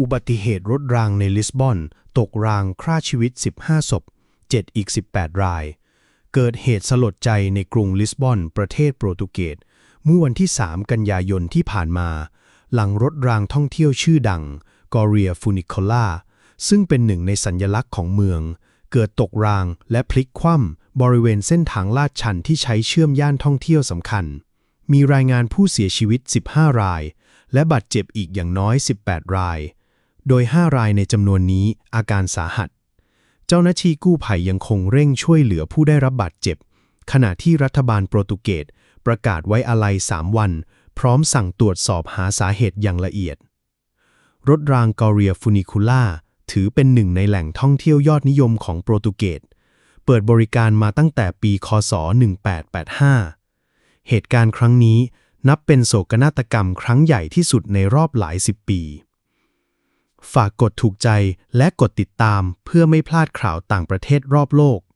อุบัติเหตุรถรางในลิสบอน ตกรางฆ่าชีวิต 15 ศพ7อีก 18 ราย เกิดเหตุสลดใจในกรุงลิสบอน ประเทศโปรตุเกส เมื่อวันที่ 3 กันยายนที่ผ่านมา หลังรถรางท่องเที่ยวชื่อดังกอเรียฟูนิคล่าซึ่งเป็นหนึ่งในสัญลักษณ์ของเมือง เกิดตกรางและพลิกคว่ำบริเวณเส้นทางลาดชันที่ใช้เชื่อมย่านท่องเที่ยวสำคัญ มีรายงานผู้เสียชีวิต 15 ราย และบาดเจ็บอีกอย่างน้อย 18 ราย โดย 5 รายในจำนวนนี้อาการสาหัส เจ้าหน้าที่กู้ภัยยังคงเร่งช่วยเหลือผู้ได้รับบาดเจ็บ ขณะที่รัฐบาลโปรตุเกสประกาศไว้อาลัย 3 วัน พร้อมสั่งตรวจสอบหาสาเหตุอย่างละเอียด รถรางกอเรียฟูนิคูล่าถือเป็นหนึ่งในแหล่งท่องเที่ยวยอดนิยมของโปรตุเกส เปิดบริการมาตั้งแต่ปี คศ 1885 เหตุการณ์ครั้งนี้นับเป็นโศกนาฏกรรมครั้งใหญ่ที่สุดในรอบหลายสิบปี ฝากกดถูกใจและกดติดตามเพื่อไม่พลาดข่าวต่างประเทศรอบโลก